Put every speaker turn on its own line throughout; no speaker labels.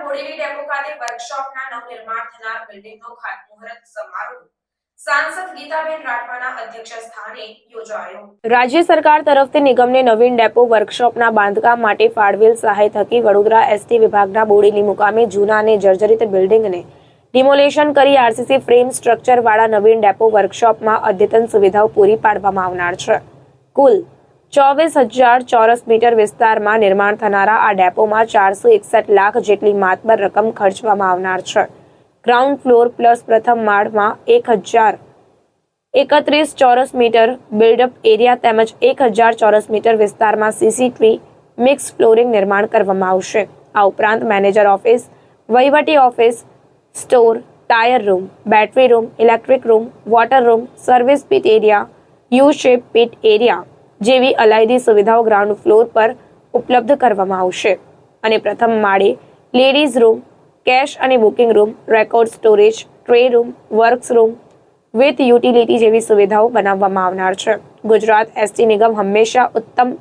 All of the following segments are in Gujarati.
બોડેલી ડેપો ખાતે વર્કશોપના નવનિર્માણ થનાર બિલ્ડિંગનો ખાતમુહૂર્ત સમારોહ
રાજ્ય સરકાર તરફથી નિગમને નવીન ડેપો વર્કશોપના બાંધકામ માટે ફાળવેલ સહાય થકી વડોદરા એસટી વિભાગના બોડીની મુકામે જૂના અને જર્જરિત બિલ્ડિંગને ડિમોલેશન કરી આરસીસી ફ્રેમ સ્ટ્રક્ચરવાળા નવીન ડેપો વર્કશોપમાં અદ્યતન સુવિધાઓ પૂરી પાડવામાં આવનાર છે. કુલ ચોવીસ હજાર ચોરસ મીટર વિસ્તારમાં નિર્માણ થનારા આ ડેપોમાં ચારસો એકસઠ લાખ જેટલી માતબર રકમ ખર્ચવામાં આવનાર છે. ગ્રાઉન્ડ ફ્લોર પ્લસ પ્રથમ માળમાં એક હજાર એકત્રીસ ચોરસ મીટર બિલ્ડઅપ એરિયા તેમજ એક હજાર ચોરસ મીટર વિસ્તારમાં સીસીટીવી મિક્સ ફ્લોરિંગ નિર્માણ કરવામાં આવશે. આ ઉપરાંત મેનેજર ઓફિસ, વહીવટી office, store, tyre room, battery room, electric room, water room, service pit area, U shape pit area જેવી અલાયદી સુવિધાઓ ગ્રાઉન્ડ ફ્લોર પર ઉપલબ્ધ કરવામાં આવશે. અને પ્રથમ માળે લેડીઝ રૂમ કેશ અને booking room record storage tray room works room with utility જેવી સુવિધાઓ બનાવવામાં આવનાર છે. ગુજરાત એસટી નિગમ હંમેશા ઉત્તમ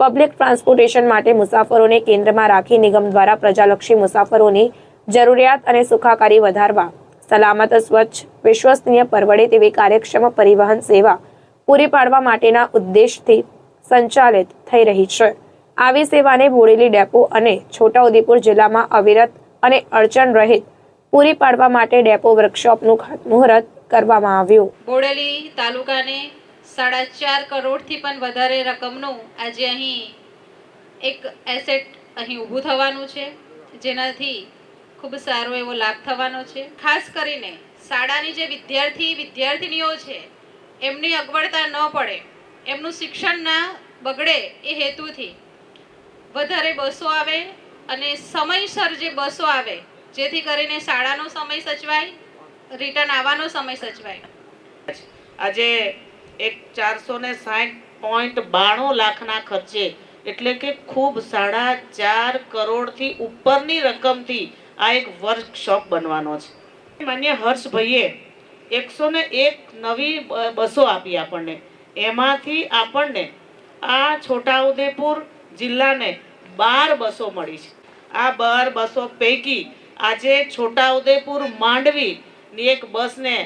પબ્લિક ટ્રાન્સપોર્ટેશન માટે મુસાફરોને કેન્દ્રમાં રાખી નિગમ દ્વારા પ્રજાલક્ષી મુસાફરોની જરૂરિયાત અને સુખાકારી વધારવા, સલામત, સ્વચ્છ, વિશ્વસનીય પરવડે તેવી કાર્યક્ષમ પરિવહન સેવા પૂરી પાડવા માટેના ઉદ્દેશથી સંચાલિત થઈ રહી છે. આવી સેવાને બોડેલી ડેપો અને છોટાઉદેપુર જિલ્લામાં અવિરત અને અડચણ રહિત પૂરી પાડવા માટે ડેપો વર્કશોપનું ખાતમુહૂર્ત કરવામાં આવ્યું.
બોડેલી તાલુકાને સાડા ચાર કરોડથી પણ વધારે રકમનું આજે અહીં એક એસેટ અહીં ઊભું થવાનું છે, જેનાથી ખૂબ સારો એવો લાભ થવાનો છે. ખાસ કરીને શાળાની જે વિદ્યાર્થી વિદ્યાર્થીનીઓ છે એમની અગવડતા ન પડે. એમનું શિક્ષણ ના બગડે એ હેતુથી. વધારે બસો આવે અને સમયસર જે બસો આવે, જેથી કરીને શાળાનો સમય સચવાય રિટર્ન આવવાનો સમય સચવાય.
આજે એક ચારસો ને સાઠ પોઈન્ટ બાણું લાખના ખર્ચે, એટલે કે ખૂબ સાડા ચાર કરોડથી ઉપરની રકમથી આ એક વર્કશોપ બનવાનો છે. માન્ય હર્ષભાઈએ એકસો ને એક નવી બસો આપી આપણને. એમાંથી આપણને આ છોટાઉદેપુર જિલ્લાને બાર બસો મળી છે. આ બાર બસો પૈકી આજે છોટાઉદેપુર માંડવીની એક બસને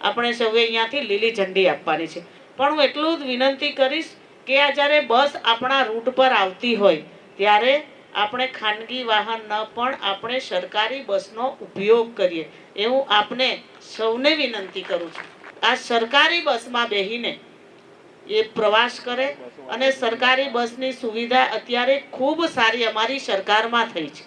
આપણે સૌએ અહીંયાથી લીલી ઝંડી આપવાની છે. પણ હું એટલું જ વિનંતી કરીશ કે આ જ્યારે બસ આપણા રૂટ પર આવતી હોય, ત્યારે આપણે ખાનગી વાહન ન પણ આપણે સરકારી બસનો ઉપયોગ કરીએ. એવું આપને સૌને વિનંતી કરું છું. આ સરકારી બસમાં બેસીને એ પ્રવાસ કરે અને સરકારી બસની સુવિધા અત્યારે ખૂબ સારી અમારી સરકારમાં થઈ છે.